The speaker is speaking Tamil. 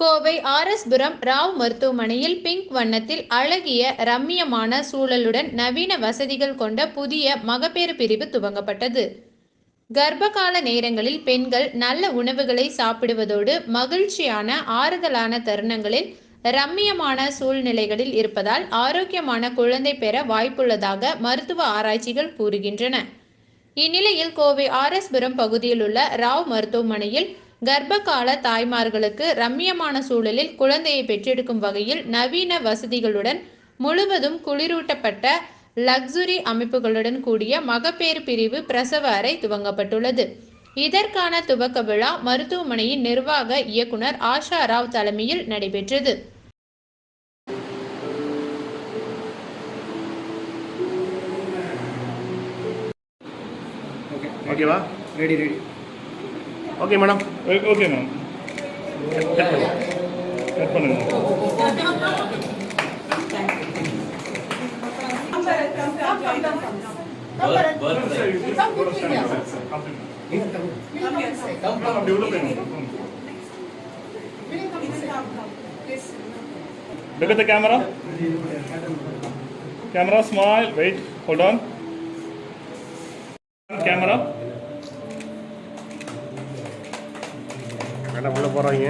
கோவை ஆர்எஸ்புரம் ராவ் மருத்துவமனையில் பிங்க் வண்ணத்தில் அழகிய ரம்மியமான சூழலுடன் நவீன வசதிகள் கொண்ட புதிய மகப்பேறு பிரிவு துவங்கப்பட்டது. கர்ப்பகால நேரங்களில் பெண்கள் நல்ல உணவுகளை சாப்பிடுவதோடு மகிழ்ச்சியான ஆறுதலான தருணங்களில் ரம்மியமான சூழ்நிலைகளில் இருப்பதால் ஆரோக்கியமான குழந்தை பெற வாய்ப்புள்ளதாக மருத்துவ ஆராய்ச்சிகள் கூறுகின்றன. இந்நிலையில் கோவை ஆர்எஸ்புரம் பகுதியில் உள்ள ராவ் மருத்துவமனையில் கர்ப்பகால தாய்மார்களுக்கு ரம்மியமான சூழலில் குழந்தையை பெற்றெடுக்கும் வகையில் நவீன வசதிகளுடன் முழுவதும் குளிரூட்டப்பட்ட லக்ஸுரி அமைப்புகளுடன் கூடிய மகப்பேறு பிரிவு பிரசவ அறை துவங்கப்பட்டுள்ளது. இதற்கான துவக்க விழா மருத்துவமனையின் நிர்வாக இயக்குனர் ஆஷா ராவ் தலைமையில் நடைபெற்றது. ஓகேவா ready ready Okay madam okay ma'am cut பண்ணுங்க அப்படி உள்ள போயிருங்க Look at the camera. Camera, smile. Wait. Hold on. Camera. கடை உள்ள போகிறாங்க